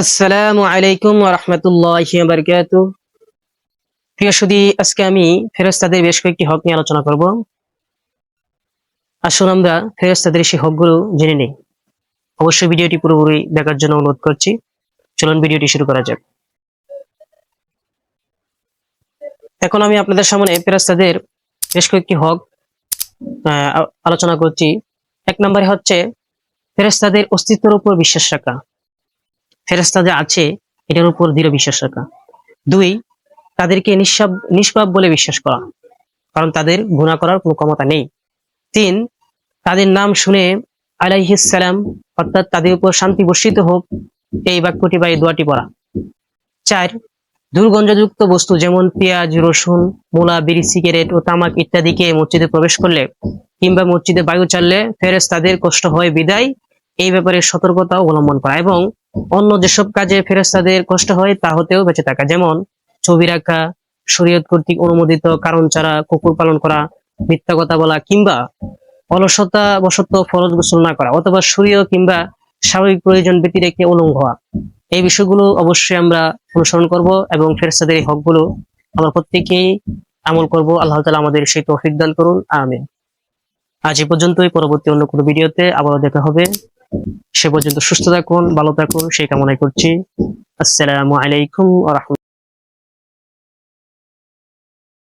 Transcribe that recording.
আসসালামু আলাইকুম রহমতুল্লাহ বারকাত। প্রিয় সুদী আজকে আমি ফেরেস্তাদের বেশ কয়েকটি হক নিয়ে আলোচনা করব। আসুন আমরা ফেরেস্তাদের সেই হকগুলো জেনে নিই। অবশ্যই ভিডিওটি পুরোপুরি দেখার জন্য অনুরোধ করছি। চলুন ভিডিওটি শুরু করা যাক। এখন আমি আপনাদের সামনে ফেরেস্তাদের বেশ কয়েকটি হক আলোচনা করছি। এক নম্বরে হচ্ছে ফেরেস্তাদের অস্তিত্বের উপর বিশ্বাস রাখা। ফেরেস্তা যে আছে, এটার উপর দৃঢ় বিশ্বাস রাখা। দুই, তাদেরকে নিঃসাব, নিষ্পাপ বলে বিশ্বাস করা, কারণ তাদের গুণা করার কোনো ক্ষমতা নেই। তিন, তাদের নাম শুনে আলাইহিসালাম অর্থাৎ তাদের উপর শান্তি বর্ষিত হোক, এই বাক্যটি বা এই দোয়াটি পড়া। চার, দুর্গন্ধযুক্ত বস্তু যেমন পেঁয়াজ, রসুন, মূলা, বিড়ি, সিগারেট ও তামাক ইত্যাদিকে মসজিদে প্রবেশ করলে কিংবা মসজিদে বায়ু চাললে ফেরেস তাদের কষ্ট হয় বিদায়, এই ব্যাপারে সতর্কতা অবলম্বন করা এবং অন্য যেসব কাজে ফেরেস্তাদের কষ্ট হয়, তা হতেও বেঁচে থাকা। যেমন, ছবি রাখা, শরীয়ত কর্তৃক অনুমোদিত কারণ ছাড়া কুকুর পালন করা, মিথ্যা কথা বলা, কিংবা অলসতা বশত ফরজ গোসল না করা, অথবা শরীয় কিংবা স্বাভাবিক প্রয়োজন ব্যতি রেখে উলঙ্গ হওয়া। এই বিষয়গুলো অবশ্যই আমরা অনুসরণ করব এবং ফেরেস্তাদের এই হকগুলো আমরা প্রত্যেকেই আমল করব। আল্লাহ তালা আমাদের সেই তৌফিক দান করুন। আমিন। আজ এ পর্যন্তই। পরবর্তী অন্য কোনো ভিডিওতে আবারও দেখা হবে। সে পর্যন্ত সুস্থ থাকুন ভালো থাকুন সেই কামনাই করছি। আসসালামু আলাইকুম আ